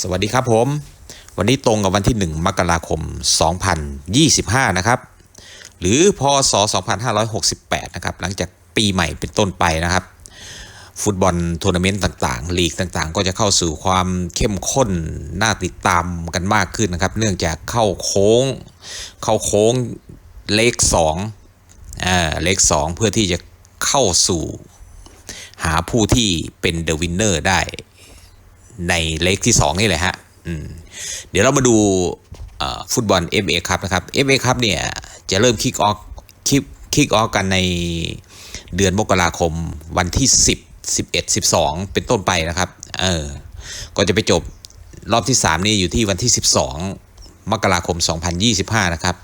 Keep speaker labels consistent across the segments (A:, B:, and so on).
A: สวัสดีครับผม วันนี้ตรงกับวันที่ 1 มกราคม 2025 นะครับ หรือพศ 2568 นะครับ หลังจากปีใหม่เป็นต้นไปนะครับ ฟุตบอลทัวร์นาเมนต์ต่างๆ ลีกต่างๆ ก็จะเข้าสู่ความเข้มข้น น่าติดตามกันมากขึ้นนะครับ เนื่องจากเข้าโค้ง เข้าโค้งเลข2อ่าเลข2เพื่อที่จะเข้าสู่หาผู้ที่เป็นเดอะวินเนอร์ได้ ในเลขที่ 2 นี่แหละฮะเดี๋ยวเรามาดูฟุตบอล FA ครับนะครับ FA ครับเนี่ยจะเริ่มคิกออฟคิกคิกออฟกันในเดือนมกราคมวันที่ 10 11 12 เป็นต้นไปนะครับเออก็จะไปจบรอบที่ 3 นี่อยู่ที่วันที่ 12 มกราคม 2025 นะครับ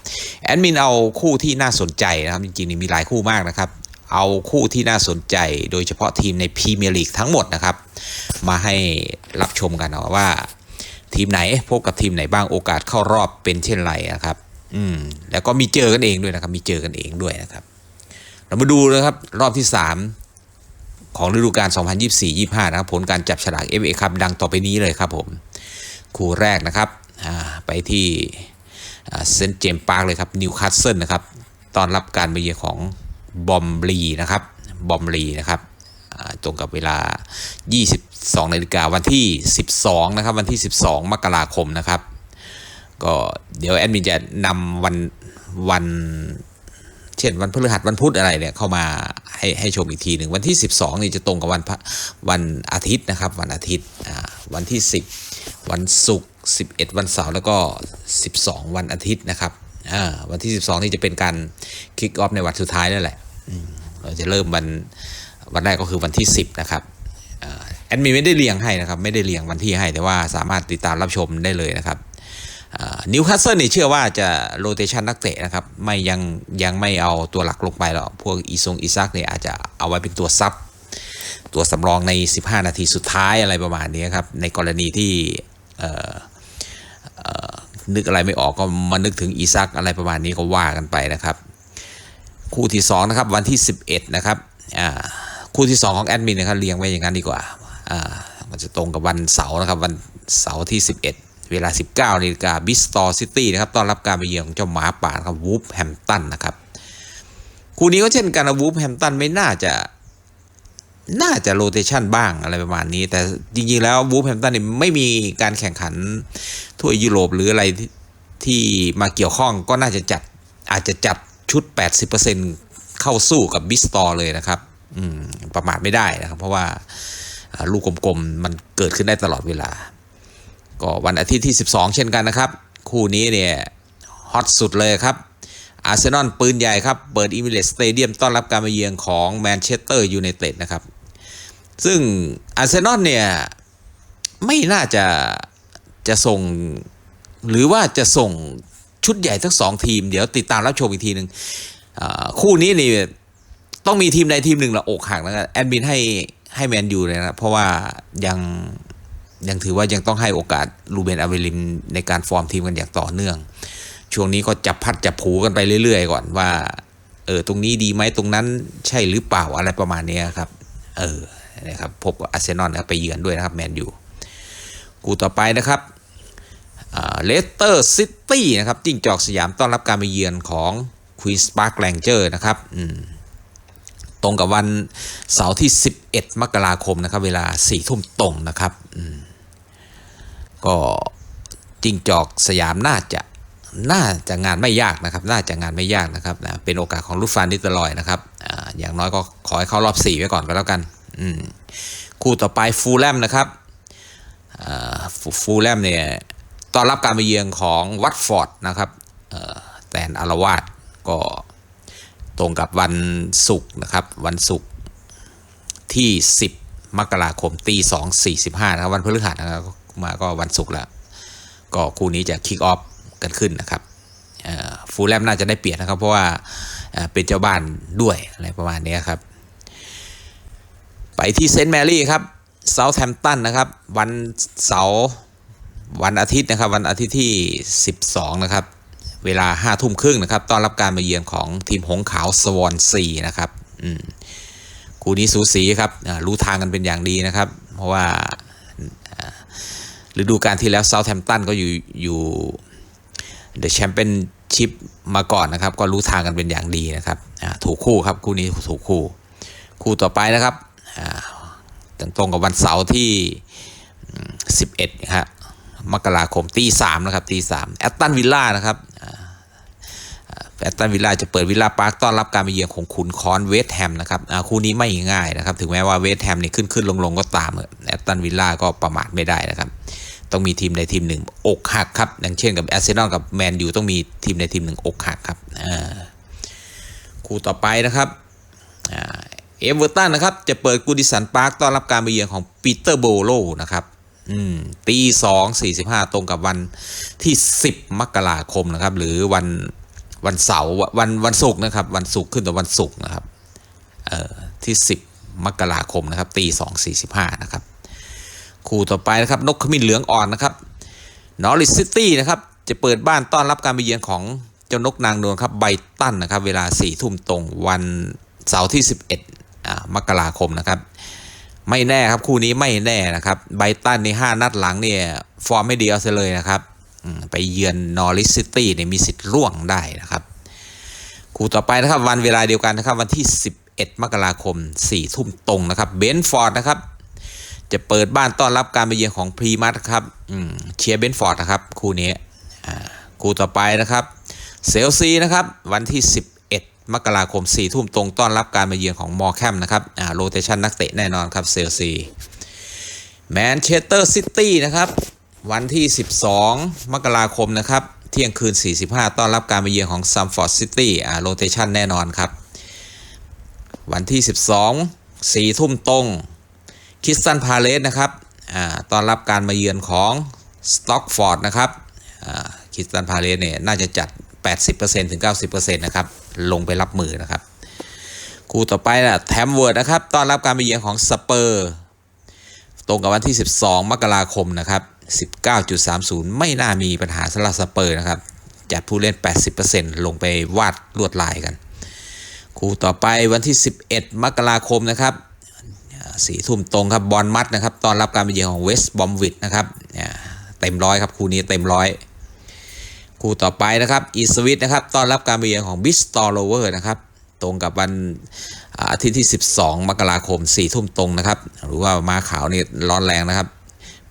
A: แอดมินเอาคู่ที่น่าสนใจนะครับ จริงๆนี่มีหลายคู่มากนะครับ เอาคู่ที่น่าสนใจ โดยเฉพาะทีมในพรีเมียร์ลีกทั้งหมดนะครับ มาให้รับชมกันนะว่า ทีมไหนพบกับทีมไหนบ้างโอกาสเข้ารอบเป็นเช่นไรนะครับ อืมแล้วก็มีเจอกันเองด้วยนะครับมีเจอกันเองด้วยนะครับ เรามาดูนะครับรอบที่ 3 ของฤดูกาล 2024-25 นะครับ ผลการจับฉลาก FA ครับดังต่อไปนี้เลยครับผมคู่แรกนะครับไปที่เซนต์เจมส์ปาร์คเลยครับนิวคาสเซิลนะครับตอนรับการมาเยือนของ บอมบลีนะครับบอมบลีนะครับตรงกับเวลา 22นาฬิกาวันที่ 12 นะครับ วันที่ 12 มกราคมนะครับ ก็เดี๋ยวแอดมินจะนำวันวันเช่นวันพฤหัสวันพุธอะไรเนี่ยเข้ามาให้ให้ชมอีกทีหนึ่งวันที่ 12นี่จะตรงกับวันพระวันอาทิตย์นะครับ วันอาทิตย์วันที่ 10 วันศุกร์11 วันเสาร์แล้วก็ 12 วันอาทิตย์นะครับ วันที่ 12 นี่จะเป็นการคิกออฟในวันสุดท้ายนั่นแหละเราจะเริ่มวันวันแรกก็คือวันที่ 10 นะครับแอดมินไม่ได้เรียงให้นะครับ ไม่ได้เรียงวันที่ให้แต่ว่าสามารถติดตามรับชมได้เลยนะครับนิวคาสเซิลนี่เชื่อว่าจะโรเตชันนักเตะนะครับ ไม่ยังยังไม่เอาตัวหลักลงไปหรอก พวกอีซงอีซักเนี่ยอาจจะเอาไว้เป็นตัวซับ ตัวสำรองใน 15 นาทีสุดท้ายอะไรประมาณนี้ครับ ในกรณีที่ นึกอะไรไม่ออกก็มานึกถึงอีซักอะไรประมาณนี้ก็ว่ากันไปนะครับ คู่ที่2นะครับวันที่ 11นะครับคู่ที่ 2 ของแอดมินนะครับเรียงไว้อย่างนั้นดีกว่าอ่ามันจะตรงกับวันเสาร์นะครับวันเสาร์ที่ 11 เวลา 19นาฬิกาบิสตอร์ซิตี้นะครับต้อนรับการไปเยือนของเจ้าหมาป่าครับวูฟแฮมตันนะครับคู่นี้ก็เช่นกันนะวูฟแฮมตันไม่น่าจะ น่าจะโรเตชันบ้างอะไรประมาณนี้ แต่จริงๆแล้ววูฟแฮมตันเนี่ยไม่มีการแข่งขันทั่วยุโรปหรืออะไรที่มาเกี่ยวข้องก็น่าจะจัดอาจจะจัดชุด 80%เข้าสู้กับบิสตอร์เลยนะครับประมาทไม่ได้นะครับ เพราะว่าลูกกลมๆ มันเกิดขึ้นได้ตลอดเวลา ก็วันอาทิตย์ที่ 12 เช่นกันนะครับ คู่นี้เนี่ยฮอตสุดเลยครับ อาร์เซนอลปืนใหญ่ครับ เปิดอิมิเลสสเตเดียมต้อนรับการมาเยือนของแมนเชสเตอร์ยูไนเต็ดนะครับ ซึ่งอาร์เซนอลเนี่ย ไม่น่าจะจะส่ง หรือว่าจะส่งชุดใหญ่ทั้งสองทีม เดี๋ยวติดตามรับชมอีกทีหนึ่งคู่นี้นี่ต้องมีทีมใดทีมหนึ่งละอกหักนะครับแอดมินให้ให้แมนยูเลยนะเพราะว่ายังยังถือว่ายังต้องให้โอกาสลูเบนอาเวลินในการฟอร์มทีมกันอย่างต่อเนื่อง ช่วงนี้ก็จับพัดจับผูกันไปเรื่อย ๆ ก่อนว่า เออตรงนี้ดีไหมตรงนั้นใช่หรือเปล่าอะไรประมาณนี้ครับ เออนะครับพบกับอาร์เซนอลนะครับไปเยือนด้วยนะครับแมนยูกูต่อไปนะครับเลสเตอร์ซิตี้นะครับจิ้งจอกสยามต้อนรับการไปเยือนของควีนสปาร์คแลงเจอร์นะครับอืมตรงกับวันเสาร์ที่ 11 มกราคมนะครับ เวลา4ทุ่มตรงนะครับก็จิงจอกสยามน่าจะ น่าจะงานไม่ยากนะครับ น่าจะงานไม่ยากนะครับนะเป็นโอกาสของลูกฟานนิตลอยนะครับอาอย่างน้อยก็ขอให้เข้ารอบ 4 ไว้ก่อนก็แล้วกันอืมคู่ต่อไปฟูลแลมนะครับฟูฟูลแลมเนี่ยต้อนรับการไปเยือนของวัตฟอร์ดนะครับแตนอารวาสก็ตรงกับวันศุกร์นะครับ วันศุกร์ที่ 10 มกราคมตีสองสี่สิบห้านะครับ วันพฤหัสนะครับมาก็วันศุกร์แล้ว ก็คู่นี้จะคิกออฟ กันขึ้นนะครับฟูลแลมน่าจะได้เปรียบนะครับ เพราะว่าเป็นเจ้าบ้านด้วยอะไรประมาณนี้ครับ ไปที่เซนต์แมรี่ครับเซาท์แฮมป์ตันนะครับ วันเสาร์วันอาทิตย์นะครับ วันอาทิตย์ที่ 12 นะครับ เวลา5้าทุ่มครึ่งนะครับต้อนรับการมาเยือนของทีมหงขาวสวอนซีนะครับคู่นี้สูสีครับรู้ทางกันเป็นอย่างดีนะครับ เพราะว่าอ่าฤดูกาลที่แล้วเซาท์แฮมป์ตันก็อยู่อยู่ เดอะแชมเปี้ยนชิพมาก่อนนะครับ ก็รู้ทางกันเป็นอย่างดีนะครับถูกคู่ครับคู่นี้ถูกคู่ คู่ต่อไปนะครับอ่าตรงกับวันเสาร์ที่ 11นะฮะมกราคมตีสามนะครับตีสามแอตตันวิลล่านะครับแอตตันวิลล่าจะเปิดวิลล่าพาร์คต้อนรับการมาเยือนของขุนคอนเวสต์แฮมนะครับคู่นี้ไม่ง่ายนะครับ ถึงแม้ว่าเวสต์แฮมนี่ขึ้นขึ้นลงลงก็ตามแอตตันวิลล่าก็ประมาทไม่ได้นะครับ ต้องมีทีมใดทีมหนึ่งอกหักครับอย่างเช่นกับแอร์เซนอลกับแมนยูต้องมีทีมใดทีมหนึ่งอกหักครับคู่ต่อไปนะครับเอเวอร์ตันนะครับจะเปิดกูดิสันพาร์คต้อนรับการมาเยือนของปีเตอร์โบโลนะครับตีสองสี่สิบห้าตรงกับวันที่10มกราคมนะครับ หรือวันวันเสาร์วันวันศุกร์นะครับ วันศุกร์ขึ้นต่อวันศุกร์นะครับที่10มกราคมนะครับตีสองสี่สิบห้านะครับ คู่ต่อไปนะครับ นกขมิ้นเหลืองอ่อนนะครับนอริสซิตี้นะครับ จะเปิดบ้านต้อนรับการไปเยือนของเจ้านกนางนวลครับไบตันนะครับ เวลา4ี่ทุ่มตรงวันเสาร์ที่ 11อ่ามกราคมนะครับ ไม่แน่ครับคู่นี้ไม่แน่นะครับไบตันใน5นัดหลังเนี่ยฟอร์มไม่ดีเอาซะเลยนะครับไปเยือนนอริสซิตี้เนี่ยมีสิทธิ์ร่วงได้นะครับคู่ต่อไปนะครับวันเวลาเดียวกันนะครับ วันที่ 11 มกราคม4ทุ่มตรงนะครับเบนฟอร์ดนะครับ จะเปิดบ้านต้อนรับการไปเยือนของพรีมัสครับอืมเชียร์เบนฟอร์ดนะครับ คู่นี้คู่ต่อไปนะครับเซลซีนะครับวันที่ 11 มกราคม4ทุ่มตรงต้อนรับการมาเยือนของมอแคมนะครับอ่าโรเตชันนักเตะแน่นอนครับเซลซีแมนเชสเตอร์ซิตี้นะครับวันที่ 12 มกราคมนะครับเที่ยงคืน 45 ต้อนรับการมาเยือนของซัมฟอร์ดซิตี้อ่าโรเตชันแน่นอนครับ วันที่ 12 4ทุ่มตรง คิสตันพาเลสนะครับต้อนรับการมาเยือนของสต็อกฟอร์ดนะครับคิสตันพาเลสเนี่ยน่าจะจัด 80%ถึง 90%นะครับ ลงไปรับมือนะครับคู่ต่อไปนะแทมเวิร์ดนะครับต้อนรับการมาเยือนของสเปอร์ ตรงกับวันที่ 12 มกราคมนะครับ 19.30 ไม่น่ามีปัญหาสำหรับสเปอร์นะครับ จัดผู้เล่น 80%ลงไปวาดลวดลายกัน คู่ต่อไปวันที่ 11 มกราคมนะครับ สี่ทุ่มตรงครับบอลมัดนะครับตอนรับการไปเยือนของเวสต์บอมวิดนะครับเต็มร้อยครับคู่นี้เต็มร้อยคู่ต่อไปนะครับอีสวิตนะครับตอนรับการไปเยือนของบิสตอลโลเวอร์นะครับตรงกับวันอาทิตย์ที่ 12 มกราคม4ทุ่มตรงนะครับหรือว่ามาขาวนี่ร้อนแรงนะครับ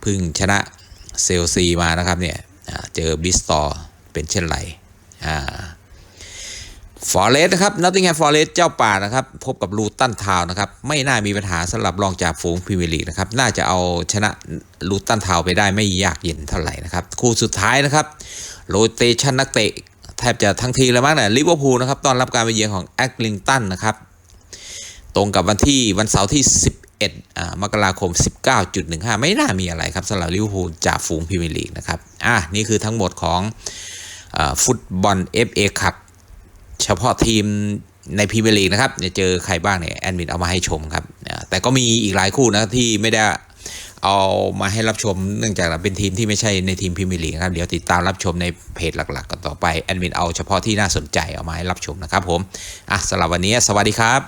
A: พึ่งชนะเซลซีมานะครับเนี่ยเจอบิสตอเป็นเช่นไรอ่า ฟอร์เรสนะครับนอตติงแฮมฟอร์เรสเจ้าป่านะครับ พบกับลูตันทาวนะครับ ไม่น่ามีปัญหาสำหรับรองจากฝูงพรีเมียร์ลีกนะครับ น่าจะเอาชนะลูตันทาวไปได้ไม่ยากเย็นเท่าไหร่นะครับ คู่สุดท้ายนะครับโรเตชันนักเตะแทบจะทั้งทีแล้วมั้งเนี่ยลิเวอร์พูลนะครับต้อนรับการไปเยือนของแอคลิงตันนะครับ ตรงกับวันที่วันเสาร์ที่ 11อ่ามกราคม 19.15 ไม่น่ามีอะไรครับสำหรับลิเวอร์พูลจากฝูงพรีเมียร์ลีกนะครับอะนี่คือทั้งหมดของอฟุตบอล FA คัพ เฉพาะทีมในพรีเมียร์ลีกนะครับจะเจอใครบ้างเนี่ยแอดมินเอามาให้ชมครับ แต่ก็มีอีกหลายคู่นะที่ไม่ได้เอามาให้รับชมเนื่องจากเป็นทีมที่ไม่ใช่ในทีมพรีเมียร์ลีกครับเดี๋ยวติดตามรับชมในเพจหลักๆกันต่อไปแอดมินเอาเฉพาะที่น่าสนใจเอามาให้รับชมนะครับผมอะสำหรับวันนี้สวัสดีครับ